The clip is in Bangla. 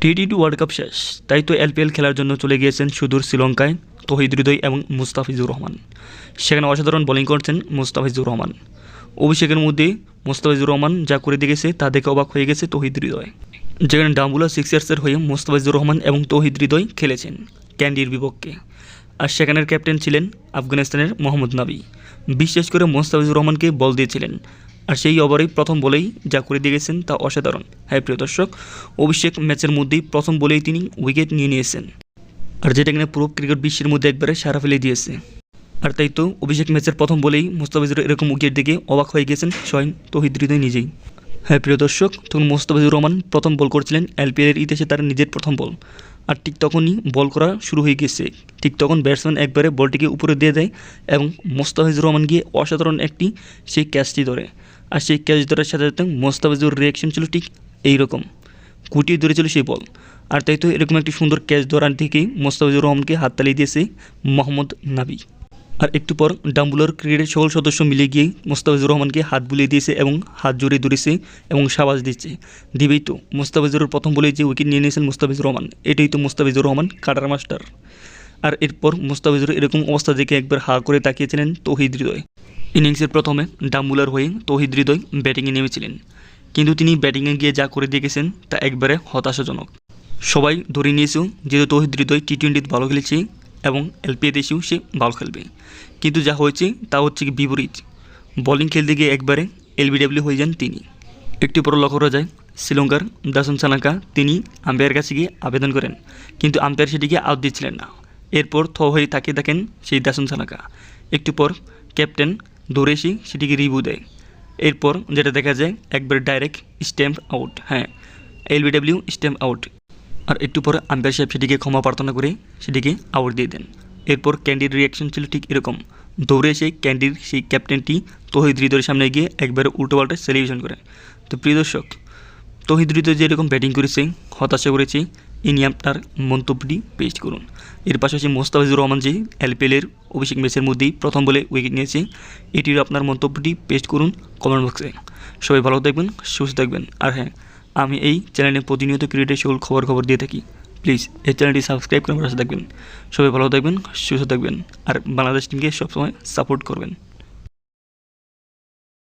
টি টোয়েন্টি ওয়ার্ল্ড কাপ শেষ। তাই তো এলপিএল খেলার জন্য চলে গিয়েছেন সুদূর শ্রীলঙ্কায় তহিদ হৃদয় এবং মুস্তাফিজুর রহমান। সেখানে অসাধারণ বোলিং করছেন মুস্তাফিজুর রহমান। অভিষেকের মধ্যে মুস্তাফিজুর রহমান যা করে দেখেছে তা দেখে অবাক হয়ে গেছে তহিদ হৃদয়। যেখানে ডাম্বুলা সিক্সার্সের হয়ে মুস্তাফিজুর রহমান এবং তহিদ হৃদয় খেলেছেন ক্যান্ডির বিপক্ষে। আর সেখানের ক্যাপ্টেন ছিলেন আফগানিস্তানের মোহাম্মদ নাবি। বিশেষ করে মোস্তাফিজুর রহমানকে বল দিয়েছিলেন আর সেই ওভারেই প্রথম বলেই যা করে দিয়ে গেছেন তা অসাধারণ। হ্যাঁ প্রিয় দর্শক, অভিষেক ম্যাচের মধ্যেই প্রথম বলেই তিনি উইকেট নিয়ে নিয়েছেন। আর যেটা কিনা পুরো ক্রিকেট বিশ্বের মধ্যে একবারে সারা ফেলে দিয়েছে। আর তাই তো অভিষেক ম্যাচের প্রথম বলেই মুস্তাফিজুর এরকম উইকেট দেখে অবাক হয়ে গেছেন স্বয়ং তহিদ হৃদয় নিজেই। হ্যাঁ প্রিয় দর্শক, তখন মোস্তাফিজুর রহমান প্রথম বল করছিলেন এলপিএলের ইতিহাসে তার নিজের প্রথম বল। আর ঠিক তখনই বল করা শুরু হয়ে গেছে। ঠিক তখন ব্যাটসম্যান একবারে বলটিকে উপরে দিয়ে দেয় এবং মোস্তাফিজুর রহমান গিয়ে অসাধারণ একটি সেই ক্যাচটি ধরে। আর সেই ক্যাচ ধরার সাথে সাথে মোস্তাফিজুর রিয়াকশন ছিল ঠিক এই রকম কুটিয়ে ধরেছিল সেই বল আর তাই তো এরকম একটি সুন্দর ক্যাচ ধরার থেকেই মোস্তাফিজুর রহমানকে হাত তালিয়ে দিয়েছে মোহাম্মদ নাবি আর একটু পর ডাম্বুলার ক্রিকেটের সকল সদস্য মিলে গিয়ে মোস্তাফিজুর রহমানকে হাত বুলিয়ে দিয়েছে এবং হাত জড়িয়ে ধরেছে এবং সাবাস দিচ্ছে। দিবেই তো মোস্তাফিজুরের প্রথম বলেই যে উইকেট নিয়ে নিয়েছেন মুস্তাফিজুর রহমান, এটাই তো মুস্তাফিজুর রহমান, কাটার মাস্টার। আর এরপর মুস্তাফিজুর এরকম অবস্থা দেখে একবার হা করে তাকিয়েছিলেন তৌহিদ হৃদয়। ইনিংসের প্রথমে ডাম্বুলার হয়ে তৌহিদ হৃদয় ব্যাটিংয়ে নেমেছিলেন। কিন্তু তিনি ব্যাটিংয়ে গিয়ে যা করে দেখেছেন তা একবারে হতাশাজনক। সবাই ধরে নিয়েছেও যেহেতু তৌহিদ হৃদয় টি টোয়েন্টিতে ভালো খেলেছে এবং এলপিএতে এসেও সে ভালো খেলবে। কিন্তু যা হয়েছে তা হচ্ছে কি বিপরীত। বোলিং খেলতে গিয়ে একবারে এলবিডাব্লিউ হয়ে যান তিনি। একটু পর লক্ষ্য করা যায় শ্রীলঙ্কার দাসন সানাকা। তিনি আম্পায়ারের কাছে গিয়ে আবেদন করেন, কিন্তু আম্পায়ার সেটিকে আউট দিচ্ছিলেন না। এরপর থ হয়ে তাকিয়ে দেখেন সেই দাসন সানাকা। একটু পর ক্যাপ্টেন দৌড়ে এসে সেটিকে রিভিউ দেয়। এরপর যেটা দেখা যায়, একবার ডাইরেক্ট স্ট্যাম্প আউট হ্যাঁ এলবিডাব্লিউ স্ট্যাম্প আউট আর একটু পরে আম্পায়ার সাহেব সেটিকে ক্ষমা প্রার্থনা করে সেটিকে আউট দিয়ে দেন। এরপর ক্যান্ডির রিয়াকশন ছিল ঠিক এরকম। দৌড়ে এসে ক্যান্ডির সেই ক্যাপ্টেনটি তহিদ হৃদয়ের সামনে গিয়ে একবারে উল্টো পাল্টা সেলিব্রেশন করে তো প্রিয় দর্শক, তহিদ হৃদয় যেরকম ব্যাটিং করেছে, হতাশা করেছে এই নিয়ে আপনার মন্তব্যটি পেস্ট করুন। এর পাশাপাশি মোস্তাফিজুর রহমান যে এলপিএলের অভিষেক ম্যাচের মধ্যেই প্রথম বলে উইকেট নিয়েছে এটির আপনার মন্তব্যটি পেস্ট করুন কমেন্ট বক্সে সবাই ভালো থাকবেন, সুস্থ থাকবেন। আর হ্যাঁ আমি এই চ্যানেলে প্রতিনিয়ত ক্রিকেটের সকল খবর খবর দিয়ে থাকি। প্লিজ, এই চ্যানেলটি সাবস্ক্রাইব করে পাশে থাকবেন। সবাই ভালো থাকবেন, সুস্থ থাকবেন। আর বাংলাদেশ টিমকে সবসময় সাপোর্ট করবেন।